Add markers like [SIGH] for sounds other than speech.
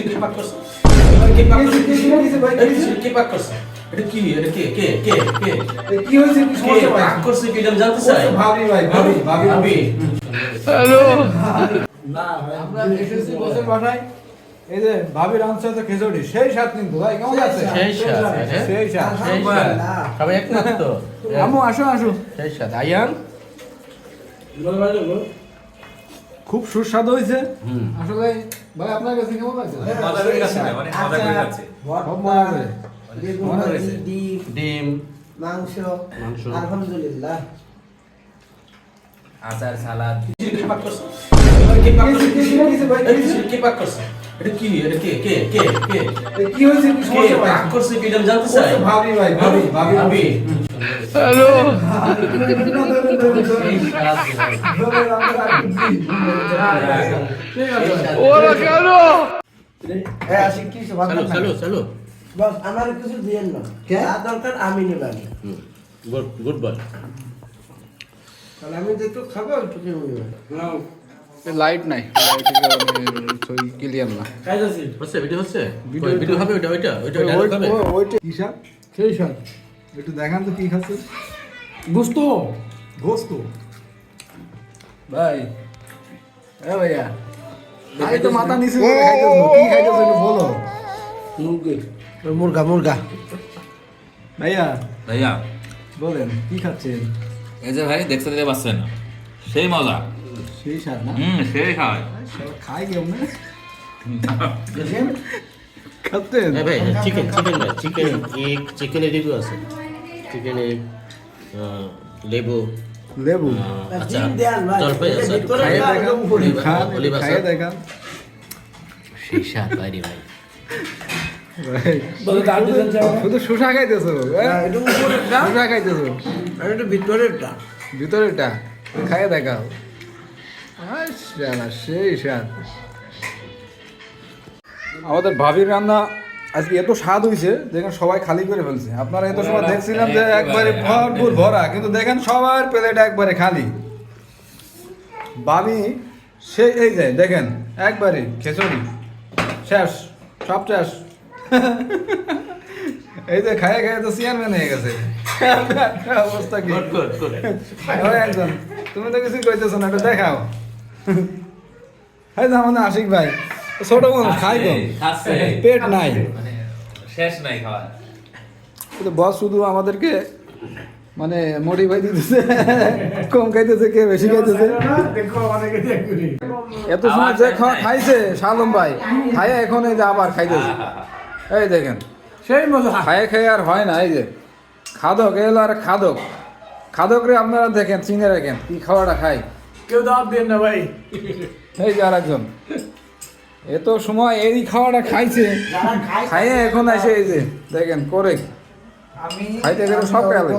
খিচুড়ি কে পাক করছে? কে পাক করছে? এই পাক করছে? এটা কি? এটা কে? কে? কে? কে? কি হয়েছে? কি সমস্যা? ভাই পাক করছে কি এটা জানতে চাই? ভাবি ভাই ভাবি ভাবি ভাবি না আমরা এসেছি বসে বাসায় এই যে ভাবি রাঁধছে তো খিচুড়ি সেই স্বাদ কিন্তু ভাই কেমন আছে সেই হ্যাঁ? সেই তো? আমু আসো আসো। সেই আয়ান? খুব সুস্বাদু হয়েছে। আসলে ভাই আপনার কাছে কেমন লাগছে? মজা করে মজা করে মনে হয়েছে। ডিম মাংস মাংস। আলহামদুলিল্লাহ। আচার সালাদ। কে পাক করছে? কে পাক করছে? কি পাক করছে? এটা কি? এটা কে? কে? কে? কে? কি হয়েছে? কি কে? সমস্যা? ভাই পাক করছে কি জানতে চাই। ভাবি ভাই ভাবি। ভাবি। ভাবি সেই স্বাদ হ্যাঁ আসি কিছু ভাত চালু না চালু চালু বস আমার কিছু দিয়েন না। যা দরকার আমি নিলাম গুড গুড বয়। তাহলে আমি যে খাব একটু কেউ নেবেন লাইট নাই। ক্লিয়ার না। হচ্ছে ভিডিও হচ্ছে? ভিডিও হবে ওইটা ওইটা ওইটা সেই স্বাদ একটু দেখান তো কি খাচ্ছে। গোস্ত। গোস্ত? ভাই এ ভাইয়া। আরে তো মাথা নিচে করে খাইতেছো কি খাইতেছো একটু বলো। মুরগি। মুরগা মুরগা। ভাইয়া ভাইয়া। বলেন কি খাচ্ছেন? এই যে ভাই দেখতে দিতে পারছেন না সেই মজা। সেই স্বাদ না? হুম সেই খায় খাই কেমন খাচ্ছেন হ্যাঁ ভাই চিকেন চিকেন ভাই চিকেন এগ চিকেনের রিভিউ আছে চিকেন এগ লেবু লেবু আচ্ছা জলপাই আছে ভিতরে খাইয়ে দেখান খান খাইয়ে দেখান সেই স্বাদ বাইরে ভাই ভাই, শুধু শোষা খাইতেছো এটা উপরেরটা শোষা খাইতেছো এটা ভিতরেরটা ভিতরেটা খাইয়ে দেখাও সেই স্বাদ আমাদের ভাবির রান্না আজকে এত স্বাদ হয়েছে দেখেন সবাই খালি করে ফেলছে। আপনারা এত সময় দেখছিলাম যে একবারে ভরপুর ভরা কিন্তু দেখেন সবার প্লেট একবারে খালি। ভাবি সে এই যায় দেখেন একবারে খেচড়ি। শেষ সব শেষ। [LAUGHS] এই যে খায় খায় তো চেয়ারম্যান হয়ে গেছে। অবস্থা কি? একজন তুমি তো কিছু কইতেছো না একটু দেখাও। [LAUGHS] এই যে আমাদের আশিক ভাই। ছোট মানুষ খাই কম পেট নাই। মানে শেষ নাই খাওয়া কিন্তু বস শুধু আমাদেরকে মানে মোটিভাই দিতেছে কম খাইতেছে কে বেশি খাইতেছে? এত সময় যে খাওয়া খাইছে শালম ভাই খাইয়ে এখন এই যে আবার খাইতেছে। এই দেখেন সেই মজা। খায়ে খেয়ে আর হয় না এই যে। খাদক এলো আর খাদক। খাদক রে আপনারা দেখেন চিনে রাখেন কি খাওয়াটা খাই কেউ দাওয়াত দেন না ভাই। এই যে আরেকজন। এত সময় এই খাওয়াটা খাইছে। খাইয়ে এখন এসে এই যে দেখেন করে খাইতে গেলে সব গেলে